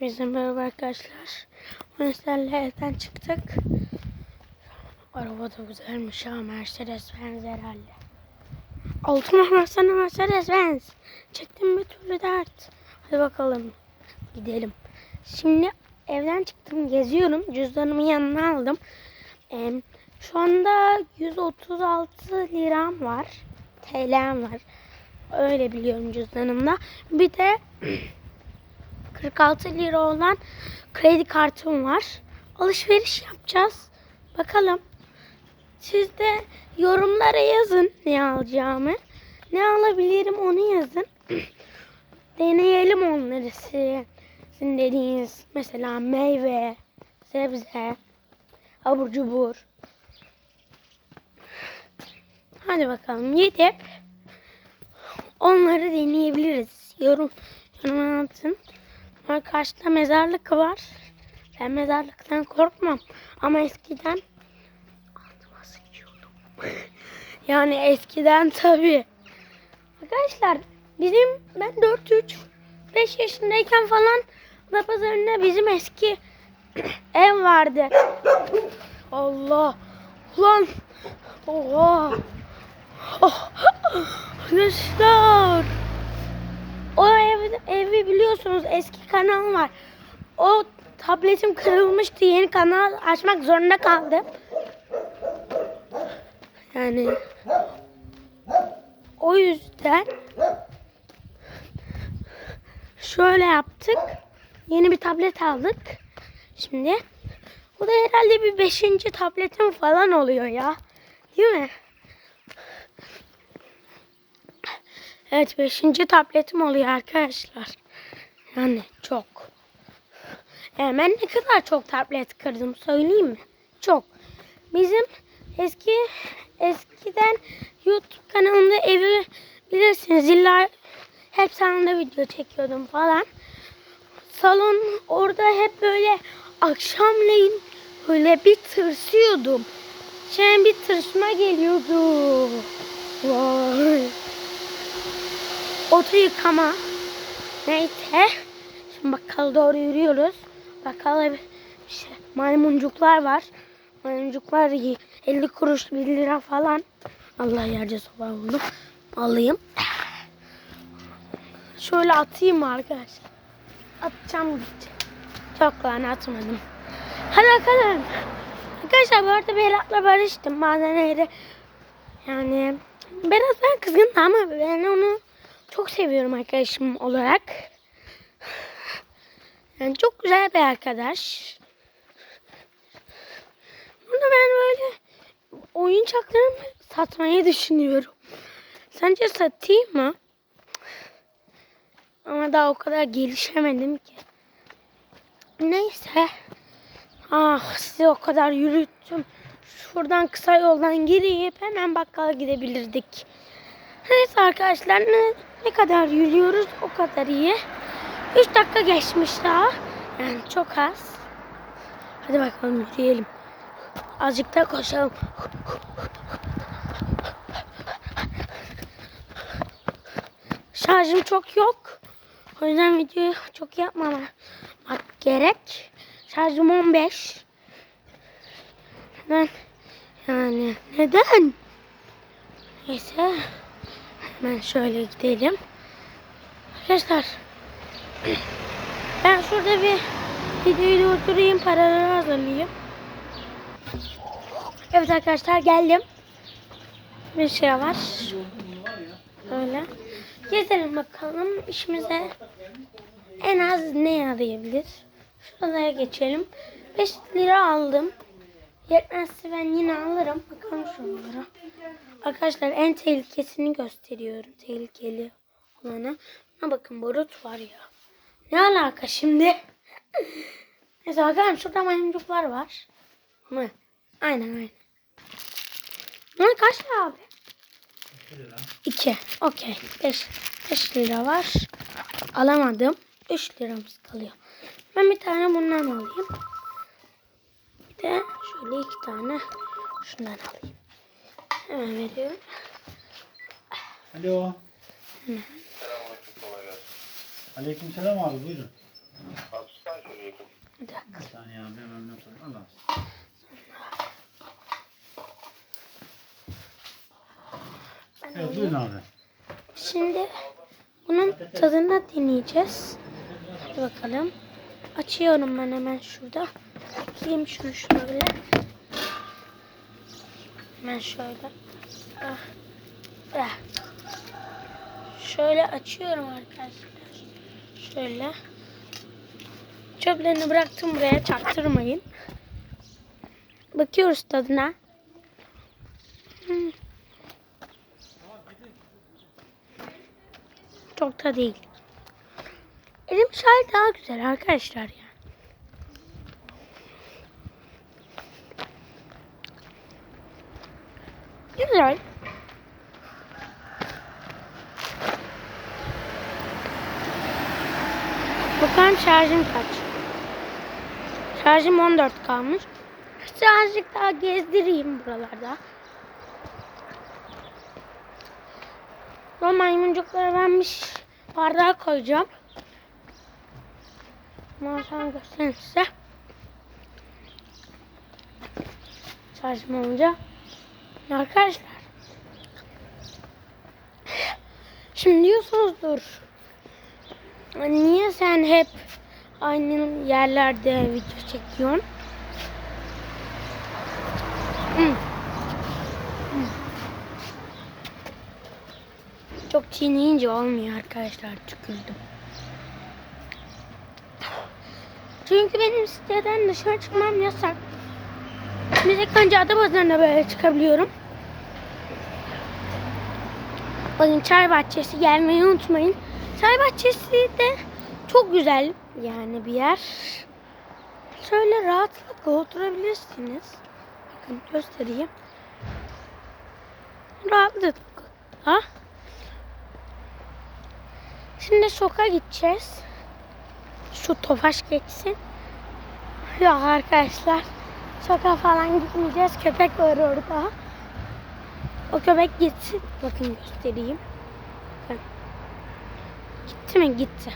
Bizim merhaba arkadaşlar. Polislerle evden çıktık. Araba da güzelmiş ha Mercedes Benz herhalde. Altın olmazsana Mercedes Benz. Çektim bir türlü dert. Hadi bakalım gidelim. Şimdi evden çıktım geziyorum. Cüzdanımı yanına aldım. Em, şu anda 136 liram var. TL'm var. Öyle biliyorum cüzdanımda. Bir de 46 lira olan kredi kartım var. Alışveriş yapacağız. Bakalım. Siz de yorumlara yazın ne alacağımı. Ne alabilirim onu yazın. Deneyelim onları sizin, dediğiniz mesela meyve, sebze, abur cubur. Hadi bakalım gidip onları deneyebiliriz. Yorum, yorum atın. Ama karşıda mezarlık var. Ben mezarlıktan korkmam. Ama eskiden altıma yani eskiden tabii. Arkadaşlar bizim ben 4-3 5 yaşındayken falan da pazarında bizim eski ev vardı. Allah. Ulan. Oha. Oh. Arkadaşlar. O ev, evi biliyorsunuz eski kanal var. O tabletim kırılmıştı. Yeni kanal açmak zorunda kaldım. Yani o yüzden şöyle yaptık. Yeni bir tablet aldık. Şimdi bu da herhalde bir beşinci tabletim falan oluyor ya. Değil mi? Evet beşinci tabletim oluyor arkadaşlar. Yani çok. Yani ben ne kadar çok tablet kırdım söyleyeyim mi? Çok. Bizim eski eskiden YouTube kanalımda evi bilirsiniz illa hep salonda video çekiyordum falan. Salon orada hep böyle akşamleyin böyle bir tırsıyordum. Şimdi bir tırsma geliyordu. Vay. Oto yıkama. Neyse. Şimdi bakkala doğru yürüyoruz. Bakkala bir şey, maymuncuklar var. Maymuncuklar 50 kuruş 1 lira falan. Allah yerce soba buldum. Alayım. Şöyle atayım arkadaşlar? Atacağım gideceğim. Çok lan atmadım. Hadi bakalım. Arkadaşlar bu arada Berat'la barıştım. Bazen yani Berat ben kızgın ama ben onu çok seviyorum arkadaşım olarak. Yani çok güzel bir arkadaş. Burada ben böyle oyuncaklarımı satmayı düşünüyorum. Sence satayım mı? Ama daha o kadar gelişemedim ki. Neyse. Ah sizi o kadar yürüttüm. Şuradan kısa yoldan girip hemen bakkala gidebilirdik. Neyse arkadaşlar ne, ne kadar yürüyoruz o kadar iyi. 3 dakika geçmiş daha. Yani çok az. Hadi bakalım yürüyelim. Azıcık da koşalım. Şarjım çok yok. O yüzden videoyu çok yapmama bak gerek. Şarjım 15. Neden? Yani neden? Neyse. Hemen şöyle gidelim. Arkadaşlar. Ben şurada bir videoyu durdurayım. Paraları hazırlayayım. Evet arkadaşlar geldim. Bir şey var. Öyle. Gezelim bakalım işimize en az ne yarayabilir. Şuraya geçelim. 5 lira aldım. Yetmezse ben yine alırım. Bakalım şunlara. Arkadaşlar en tehlikesini gösteriyorum. Tehlikeli olanı. Ha bakın barut var ya. Ne alaka şimdi? Neyse bakalım şurada maymuncuklar var. Mı? Aynen aynen. Bunlar kaç lira abi? 2. Okey. 5. 5 lira var. Alamadım. 3 liramız kalıyor. Ben bir tane bundan alayım. Bir de şöyle iki tane şundan alayım. Hemen veriyorum. Alo. Aleykümselam abi buyurun. Hapishane Bir dakika. Bir saniye abi hemen not alayım. Allah. Evet buyurun abi. Şimdi bunun tadını deneyeceğiz. Hadi bakalım. Açıyorum ben hemen şurada. Bakayım şunu şöyle. Hemen şöyle. Ah. Ah. Şöyle açıyorum arkadaşlar. Şöyle. Çöplerini bıraktım buraya çaktırmayın. Bakıyoruz tadına. Hmm. Çok da değil. Elim şahit daha güzel arkadaşlar ya. Güzel. Bakalım şarjım kaç. Şarjım 14 kalmış. Birazcık daha gezdireyim buralarda. Bu maymuncuklara ben bir bardağa koyacağım. Sonra göstereyim size. Şarjım olunca. Arkadaşlar. Şimdi diyorsunuzdur. Niye sen hep aynı yerlerde video çekiyorsun? Çok çiğneyince olmuyor arkadaşlar tükürdüm. Çünkü benim siteden dışarı çıkmam yasak. Bir tek anca Adapazarı'na böyle çıkabiliyorum. Bakın çay bahçesi gelmeyi unutmayın. Çay bahçesi de çok güzel yani bir yer. Şöyle rahatlıkla oturabilirsiniz. Bakın göstereyim. Rahatlıkla. Şimdi şoka gideceğiz. Şu tofaş geçsin. Yok arkadaşlar. Şoka falan gitmeyeceğiz. Köpek var orada. O köpek gitsin. Bakın göstereyim. Bakın. Gitti mi? Gitti.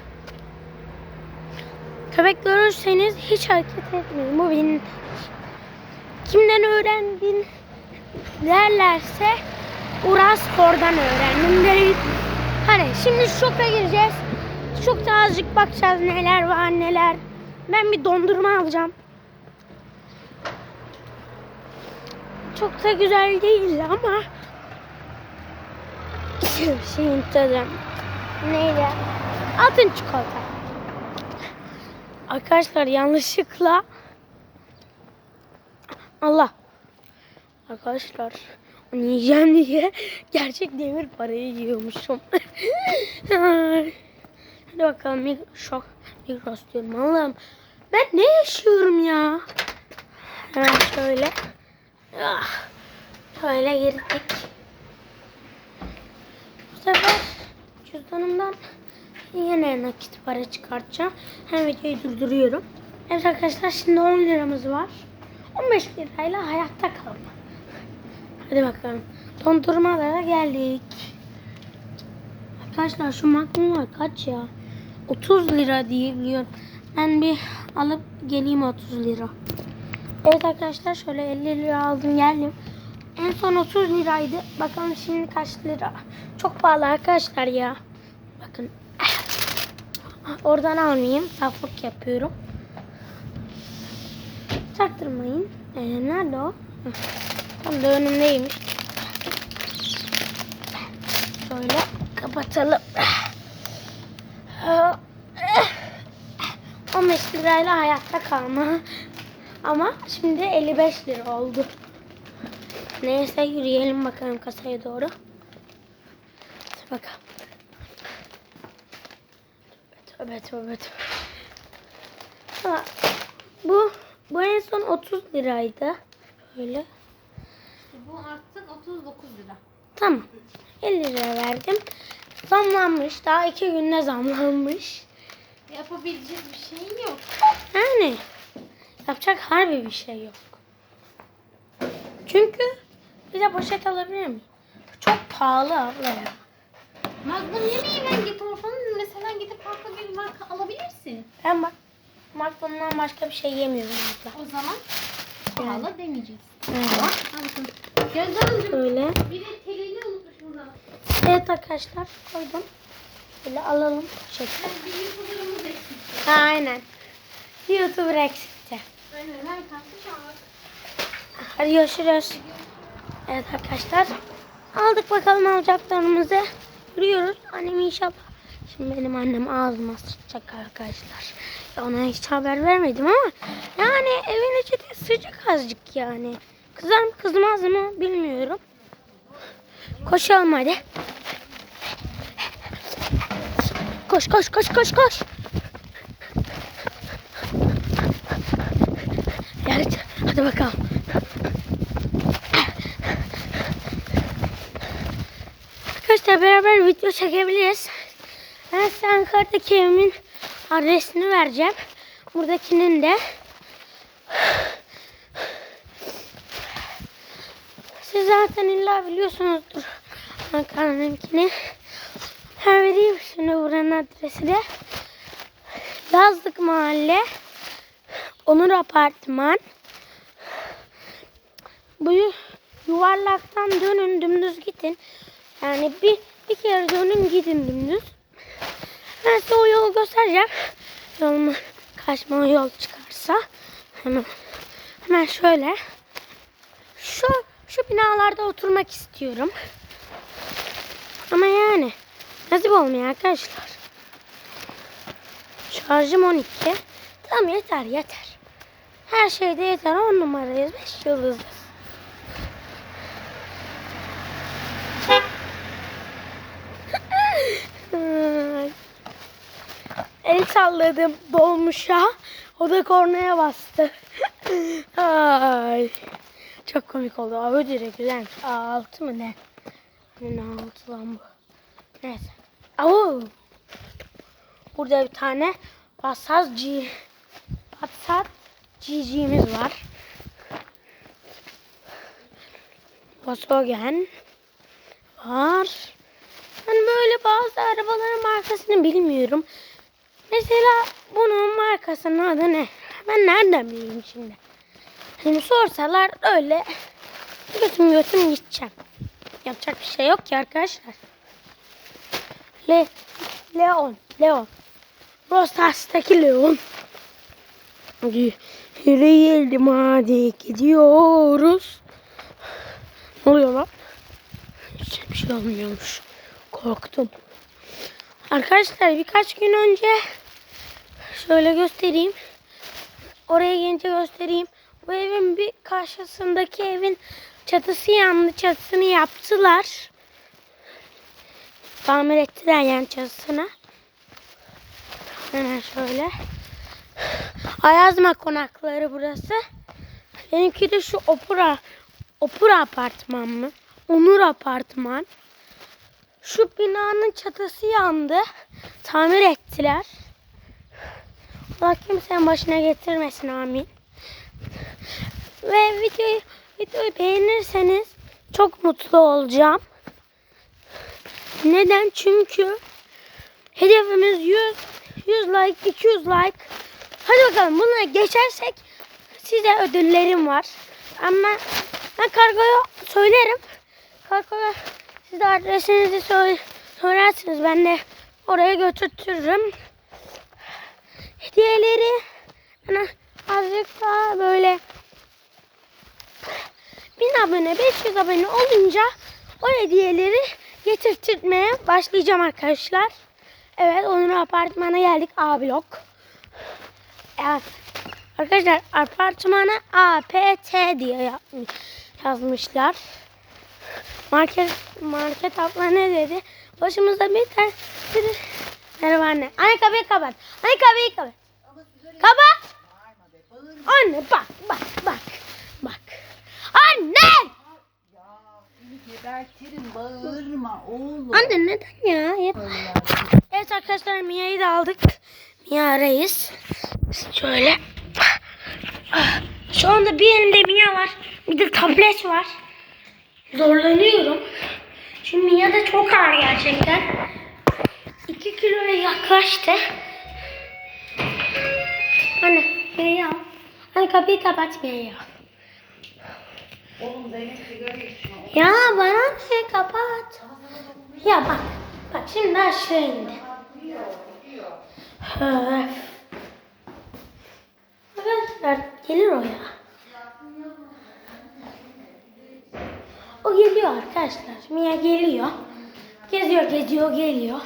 Köpek görürseniz hiç hareket etmeyin. Bu benim. Kimden öğrendin derlerse Uras oradan öğrendim derim. Hadi şimdi şoka gireceğiz. Şokta azıcık bakacağız neler var neler. Ben bir dondurma alacağım. Çok da güzel değil ama şeyin tadı neydi? Altın çikolata. Arkadaşlar yanlışlıkla Allah Arkadaşlar onu yiyeceğim diye gerçek demir parayı yiyormuşum. Hadi bakalım mikro, şok mikros diyorum Allah'ım. Ben ne yaşıyorum ya? Hemen şöyle. Ah, şöyle girdik. Bu sefer cüzdanımdan yine nakit para çıkartacağım. Hem videoyu durduruyorum. Evet arkadaşlar şimdi 10 liramız var. 15 lirayla hayatta kalma. Hadi bakalım. Dondurmalara geldik. Arkadaşlar şu magnumlar kaç ya? 30 lira diye. Ben bir alıp geleyim 30 lira. Evet arkadaşlar şöyle 50 lira aldım geldim. En son 30 liraydı. Bakalım şimdi kaç lira. Çok pahalı arkadaşlar ya. Bakın. Oradan almayayım. Saflık yapıyorum. Çaktırmayın. Ee, nerede o? Tam da önümdeymiş. Şöyle kapatalım. 15 lirayla hayatta kalma. Ama şimdi 55 lira oldu. Neyse yürüyelim bakalım kasaya doğru. Hadi bakalım. Tövbe tövbe tövbe. Bu bu en son 30 liraydı. Böyle. Bu artık 39 lira. Tamam. 50 lira verdim. Zamlanmış. Daha iki günde zamlanmış. Yapabilecek bir şeyin yok. Yani yapacak harbi bir şey yok. Çünkü bir de poşet alabilir miyim? Çok pahalı abla ya. Magnum yemeği ben git oradan mesela gidip farklı bir marka alabilirsin. Ben bak McDonald'dan başka bir şey yemiyorum abla. O zaman pahalı demeyeceğiz. Evet. Hanımcığım Böyle. bir de telini unutmuşum da. Evet arkadaşlar koydum. Böyle alalım. Şöyle. Yani bir YouTuber'ımız eksik. Aynen. YouTuber eksikti. Hadi görüşürüz. Evet arkadaşlar. Aldık bakalım alacaklarımızı. Yürüyoruz. Annem inşallah. Şimdi benim annem ağzıma sıçacak arkadaşlar. Ona hiç haber vermedim ama yani evin içi de sıcak azıcık yani. Kızar mı kızmaz mı bilmiyorum. Koşalım hadi. Koş koş koş koş koş. Evet hadi bakalım. Arkadaşlar beraber video çekebiliriz. Ben size Ankara'daki evimin adresini vereceğim. Buradakinin de. Siz zaten illa biliyorsunuzdur Ankara'nınkini. Ha vereyim şimdi buranın adresi de. Yazlık Mahalle. Onur Apartman. Bu yu- yuvarlaktan dönün dümdüz gidin. Yani bir, bir kere dönün gidin dümdüz. Ben size o yolu göstereceğim. Yoluma kaçma yol çıkarsa. Hemen, hemen şöyle. Şu, şu binalarda oturmak istiyorum. Ama yani nasip olmuyor arkadaşlar. Şarjım 12. Tamam yeter yeter. Her şeyde yeter. 10 numarayız. 5 yıldızız. Ay. El salladım dolmuşa. O da kornaya bastı. Ay. Çok komik oldu. Abi direkt. Aa, altı mı ne? Ne altı lan bu? Neyse. Au. Burada bir tane Passat G Passat GG'miz var. Volkswagen var. Ben böyle bazı arabaların markasını bilmiyorum. Mesela bunun markasının adı ne? Ben nereden bileyim şimdi? Hani sorsalar öyle götüm götüm gideceğim. Yapacak bir şey yok ki arkadaşlar. Le Leon, Leon. Rostas'taki Leon. Yürüyelim hadi gidiyoruz. Ne oluyor lan? Hiç şey olmuyormuş. Korktum. Arkadaşlar birkaç gün önce şöyle göstereyim. Oraya gelince göstereyim. Bu evin bir karşısındaki evin çatısı yandı. Çatısını yaptılar. Tamir ettiler yani çatısını. Hemen şöyle. Ayazma konakları burası. Benimki de şu opera opera apartman mı? Onur apartman. Şu binanın çatısı yandı. Tamir ettiler. Allah kimsenin başına getirmesin amin. Ve videoyu, videoyu beğenirseniz çok mutlu olacağım. Neden? Çünkü hedefimiz 100, 100 like, 200 like. Hadi bakalım bunları geçersek size ödüllerim var. Ama ben kargoya söylerim. Kargoya siz de adresinizi söyle, söylersiniz. Ben de oraya götürtürüm. Hediyeleri bana azıcık daha böyle 1000 abone, 500 abone olunca o hediyeleri getirtmeye başlayacağım arkadaşlar. Evet, onun apartmana geldik A blok. Evet. Arkadaşlar apartmana APT diye yapmış, yazmışlar. Market market abla ne dedi? Başımızda bir tane bir Merhaba anne. Anne kapıyı kapat. Anne kapıyı kapat. Kapat. Anne bak bak bak. Bak. Anne! Gebertirim bağırma oğlum. Anne neden ya? Ya. Evet arkadaşlar Mia'yı da aldık. Mia reis. Şöyle. Şu anda bir elimde Mia var. Bir de tablet var. Zorlanıyorum. Çünkü Mia da çok ağır gerçekten. 2 kiloya yaklaştı. Anne Mia'yı al. Anne kapıyı kapat Mia'yı al. Oğlum Zeynep sigara içiyor. Ya bana ne kapat. Ya bak. Bak şimdi aşağı indi. Öf. Arkadaşlar gelir o ya. O geliyor arkadaşlar. Mia geliyor. Geziyor geziyor geliyor.